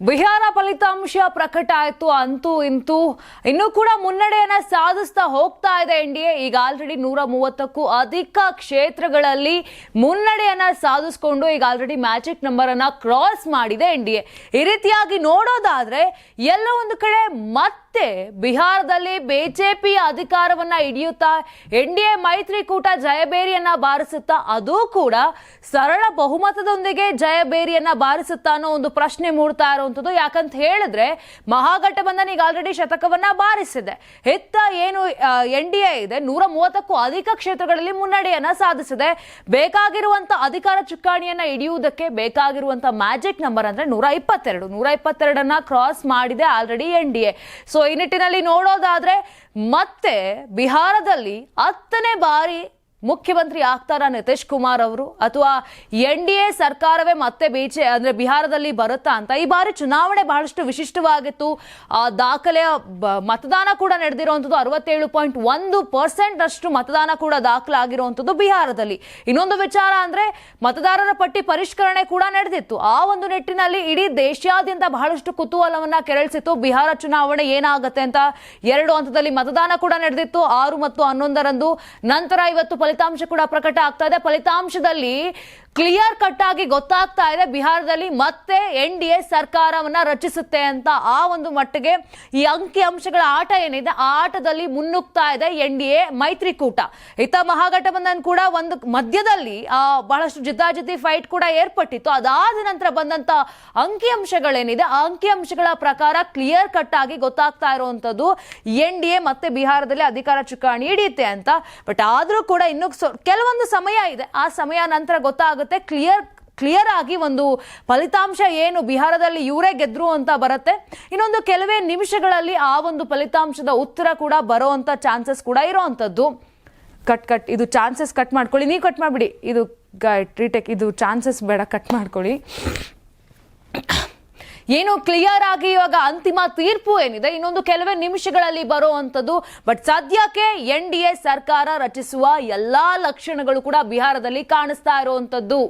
ಬಿಹಾರ ಫಲಿತಾಂಶ ಪ್ರಕಟ ಆಯಿತು, ಅಂತೂ ಇಂತೂ ಇನ್ನೂ ಕೂಡ ಮುನ್ನಡೆಯನ್ನ ಸಾಧಿಸ್ತಾ ಹೋಗ್ತಾ ಇದೆ ಎನ್ ಡಿ ಎ. ಈಗ ಆಲ್ರೆಡಿ ನೂರ ಮೂವತ್ತಕ್ಕೂ ಅಧಿಕ ಕ್ಷೇತ್ರಗಳಲ್ಲಿ ಮುನ್ನಡೆಯನ್ನ ಸಾಧಿಸ್ಕೊಂಡು ಈಗ ಆಲ್ರೆಡಿ ಮ್ಯಾಜಿಕ್ ನಂಬರ್ ಅನ್ನ ಕ್ರಾಸ್ ಮಾಡಿದೆ ಎನ್ ಡಿ ಎ. ಈ ರೀತಿಯಾಗಿ ನೋಡೋದಾದ್ರೆ ಎಲ್ಲ ಒಂದು ಕಡೆ ಮತ್ತೆ ಬಿಹಾರದಲ್ಲಿ ಬಿಜೆಪಿ ಅಧಿಕಾರವನ್ನ ಹಿಡಿಯುತ್ತಾ ಎನ್ ಡಿ ಎ ಮೈತ್ರಿಕೂಟ ಜಯಬೇರಿಯನ್ನ ಬಾರಿಸುತ್ತಾ ಅದು ಕೂಡ ಸರಳ ಬಹುಮತದೊಂದಿಗೆ ಜಯಬೇರಿಯನ್ನ ಬಾರಿಸುತ್ತಾ ಅನ್ನೋ ಒಂದು ಪ್ರಶ್ನೆ ಮೂಡ್ತಾ ಇರುವಂತದ್ದು ಯಾಕಂತ ಹೇಳಿದ್ರೆ ಮಹಾಗಠಬಂಧನ್ ಈಗ ಆಲ್ರೆಡಿ ಶತಕವನ್ನ ಬಾರಿಸಿದೆ. ಹೆತ್ತ ಏನು ಎನ್ ಡಿ ಎ ಇದೆ ನೂರ ಮೂವತ್ತಕ್ಕೂ ಅಧಿಕ ಕ್ಷೇತ್ರಗಳಲ್ಲಿ ಮುನ್ನಡೆಯನ್ನ ಸಾಧಿಸಿದೆ. ಬೇಕಾಗಿರುವಂತ ಅಧಿಕಾರ ಚುಕ್ಕಾಣಿಯನ್ನ ಹಿಡಿಯುವುದಕ್ಕೆ ಬೇಕಾಗಿರುವಂತ ಮ್ಯಾಜಿಕ್ ನಂಬರ್ ಅಂದ್ರೆ ನೂರ ಇಪ್ಪತ್ತೆರಡು ನೂರ ಇಪ್ಪತ್ತೆರಡನ್ನ ಕ್ರಾಸ್ ಮಾಡಿದೆ already N D A. So ಈ ನಿಟ್ಟಿನಲ್ಲಿ ನೋಡೋದಾದ್ರೆ ಮತ್ತೆ ಬಿಹಾರದಲ್ಲಿ ಹತ್ತನೇ ಬಾರಿ ಮುಖ್ಯಮಂತ್ರಿ ಆಗ್ತಾರಾ ನಿತೀಶ್ ಕುಮಾರ್ ಅವರು? ಅಥವಾ ಎನ್ ಡಿ ಎ ಸರ್ಕಾರವೇ ಮತ್ತೆ ಬಿಜೆ ಅಂದ್ರೆ ಬಿಹಾರದಲ್ಲಿ ಬರುತ್ತಾ ಅಂತ? ಈ ಬಾರಿ ಚುನಾವಣೆ ಬಹಳಷ್ಟು ವಿಶಿಷ್ಟವಾಗಿತ್ತು. ಆ ದಾಖಲೆಯ ಮತದಾನ ಕೂಡ ನಡೆದಿರುವಂಥದ್ದು ಅರವತ್ತೇಳು ಪಾಯಿಂಟ್ ಒಂದು ಪರ್ಸೆಂಟ್ ಅಷ್ಟು ಮತದಾನ ಕೂಡ ದಾಖಲಾಗಿರುವಂಥದ್ದು ಬಿಹಾರದಲ್ಲಿ. ಇನ್ನೊಂದು ವಿಚಾರ ಅಂದ್ರೆ ಮತದಾರರ ಪಟ್ಟಿ ಪರಿಷ್ಕರಣೆ ಕೂಡ ನಡೆದಿತ್ತು. ಆ ಒಂದು ನಿಟ್ಟಿನಲ್ಲಿ ಇಡೀ ದೇಶಾದ್ಯಂತ ಬಹಳಷ್ಟು ಕುತೂಹಲವನ್ನ ಕೆರಳಿಸಿತ್ತು. ಬಿಹಾರ ಚುನಾವಣೆ ಏನಾಗುತ್ತೆ ಅಂತ ಎರಡು ಹಂತದಲ್ಲಿ ಮತದಾನ ಕೂಡ ನಡೆದಿತ್ತು. ಆರು ಮತ್ತು ಹನ್ನೊಂದರಂದು. ನಂತರ ಇವತ್ತು ಕೂಡ ಪ್ರಕಟ ಆಗ್ತಾ ಇದೆ. ಫಲಿತಾಂಶದಲ್ಲಿ ಕ್ಲಿಯರ್ ಕಟ್ ಆಗಿ ಗೊತ್ತಾಗ್ತಾ ಇದೆ. ಬಿಹಾರದಲ್ಲಿ ಮತ್ತೆ ಎನ್ ಡಿ ಎ ಸರ್ಕಾರವನ್ನ ರಚಿಸುತ್ತೆ ಅಂತ ಆ ಒಂದು ಮಟ್ಟಿಗೆ ಈ ಅಂಕಿ ಅಂಶಗಳ ಆಟ ಏನಿದೆ, ಆ ಆಟದಲ್ಲಿ ಮುನ್ನುಗ್ತಾ ಇದೆ ಎನ್ ಡಿ ಎ ಮೈತ್ರಿಕೂಟ. ಹಿತ ಮಹಾಗಠಬಂಧನ್ ಕೂಡ ಒಂದು ಮಧ್ಯದಲ್ಲಿ, ಆ, ಬಹಳಷ್ಟು ಜಿದ್ದಾಜಿದ್ದಿ ಫೈಟ್ ಕೂಡ ಏರ್ಪಟ್ಟಿತ್ತು. ಅದಾದ ನಂತರ ಬಂದಂತ ಅಂಕಿ ಅಂಶಗಳೇನಿದೆ, ಆ ಅಂಕಿ ಅಂಶಗಳ ಪ್ರಕಾರ ಕ್ಲಿಯರ್ ಕಟ್ ಆಗಿ ಗೊತ್ತಾಗ್ತಾ ಇರುವಂತದ್ದು ಎನ್ ಡಿ ಎ ಮತ್ತೆ ಬಿಹಾರದಲ್ಲಿ ಅಧಿಕಾರ ಚುಕ್ಕಾಣಿ ಹಿಡಿಯುತ್ತೆ ಅಂತ. ಬಟ್ ಆದ್ರೂ ಕೂಡ ಇನ್ನು ಕೆಲವೊಂದು ಸಮಯ ಇದೆ. ಆ ಸಮಯ ನಂತರ ಗೊತ್ತಾಗುತ್ತೆ, ಕ್ಲಿಯರ್ ಕ್ಲಿಯರ್ ಆಗಿ ಒಂದು ಫಲಿತಾಂಶ ಏನು ಬಿಹಾರದಲ್ಲಿ ಇವರೇ ಗೆದ್ರು ಅಂತ ಬರುತ್ತೆ. ಇನ್ನೊಂದು ಕೆಲವೇ ನಿಮಿಷಗಳಲ್ಲಿ ಆ ಒಂದು ಫಲಿತಾಂಶದ ಉತ್ತರ ಕೂಡ ಬರೋವಂಥ ಚಾನ್ಸಸ್ ಕೂಡ ಇರೋವಂಥದ್ದು ಕಟ್ ಕಟ್, ಇದು ಚಾನ್ಸಸ್ ಕಟ್ ಮಾಡ್ಕೊಳ್ಳಿ. ನೀವು ಕಟ್ ಮಾಡಿಬಿಡಿ. ಇದು ಟ್ರೀಟೆಕ್ ಇದು ಚಾನ್ಸಸ್ ಬೇಡ. ಕಟ್ ಮಾಡ್ಕೊಳ್ಳಿ. ಏನು ಕ್ಲಿಯರ್ ಆಗಿ ಇವಾಗ ಅಂತಿಮ ತೀರ್ಪು ಏನಿದೆ? ಇನ್ನೊಂದು ಕೆಲವೇ ನಿಮಿಷಗಳಲ್ಲಿ ಬರುವಂಥದ್ದು ಬಟ್ ಸದ್ಯಕ್ಕೆ ಎನ್ ಸರ್ಕಾರ ರಚಿಸುವ ಎಲ್ಲಾ ಲಕ್ಷಣಗಳು ಕೂಡ ಬಿಹಾರದಲ್ಲಿ ಕಾಣಿಸ್ತಾ ಇರುವಂತದ್ದು